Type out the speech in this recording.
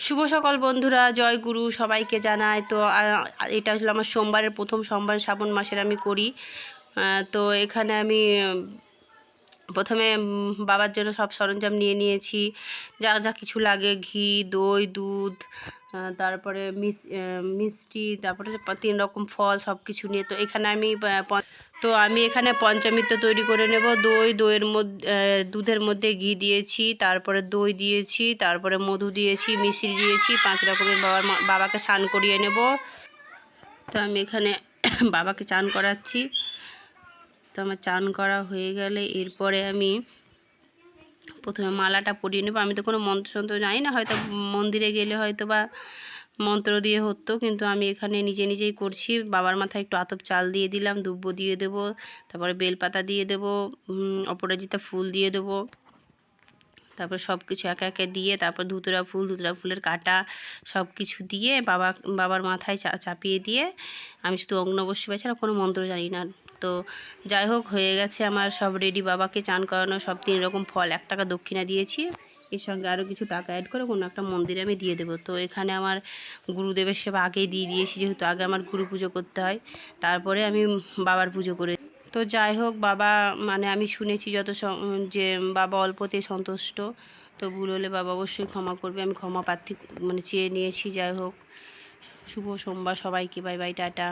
শুভ সকাল বন্ধুরা, জয় গুরু সবাইকে জানায় তো এটা হলো আমার সোমবারের প্রথম সোমবার শ্রাবণ মাসের আমি করি। তো এখানে আমি প্রথমে বাবার জন্য সব সরঞ্জাম নিয়ে নিয়েছি। যা যা কিছু লাগে, ঘি, দই, দুধ তারপরে মিষ্টি, তারপরে তিন রকম ফল সব কিছু নিয়ে। তো এখানে আমি তো আমি এখানে পঞ্চামৃত তৈরি করে নেব। দই, দইয়ের মধ্যে দুধের মধ্যে ঘি দিয়েছি, তারপরে দই দিয়েছি, তারপরে মধু দিয়েছি, মিষ্টি দিয়েছি, পাঁচ রকমের বাবার বাবাকে স্নান করিয়ে নেব। তো আমি এখানে বাবাকে চান করাচ্ছি। তো আমার চান করা হয়ে গেলে এরপরে আমি প্রথমে মালাটা পরিয়ে নেব। আমি তো কোনো মন্ত্র তন্ত্র জানি না, হয়তো মন্দিরে গেলে হয়তো বা মন্ত্র দিয়ে হতো, কিন্তু আমি এখানে নিজে নিজেই করছি। বাবার মাথায় একটু আতপ চাল দিয়ে দিলাম, দুব্বো দিয়ে দেবো, তারপরে বেলপাতা দিয়ে দেবো অপরাজিতা ফুল দিয়ে দেবো। তারপর সব কিছু একে একে দিয়ে তারপর ধুতুরা ফুল, ধুতুরা ফুলের কাটা সব কিছু দিয়ে বাবা, বাবার মাথায় চাপিয়ে দিয়ে আমি শুধু অগ্ন বসিয়ে ছাড়া কোনো মন্ত্র জানি না। তো যাই হোক, হয়ে গেছে আমার সব রেডি বাবাকে চান করানো, সব তিন রকম ফল, এক টাকা দক্ষিণা দিয়েছি। এর সঙ্গে আরও কিছু টাকা অ্যাড করে কোনো একটা মন্দিরে আমি দিয়ে দেবো। তো এখানে আমার গুরুদেবের সেবা আগেই দিয়ে দিয়েছি, যেহেতু আগে আমার গুরু পুজো করতে হয়। তারপরে আমি বাবার পুজো করে তো যাই হোক, বাবা মানে আমি শুনেছি যত যে বাবা অল্পতে সন্তুষ্ট, তো ভুল হলে বাবা অবশ্যই ক্ষমা করবে। আমি ক্ষমা প্রার্থী মানে চেয়ে নিয়েছি, যাই হোক। শুভ সোমবার সবাইকে, বাই বাই, টাটা।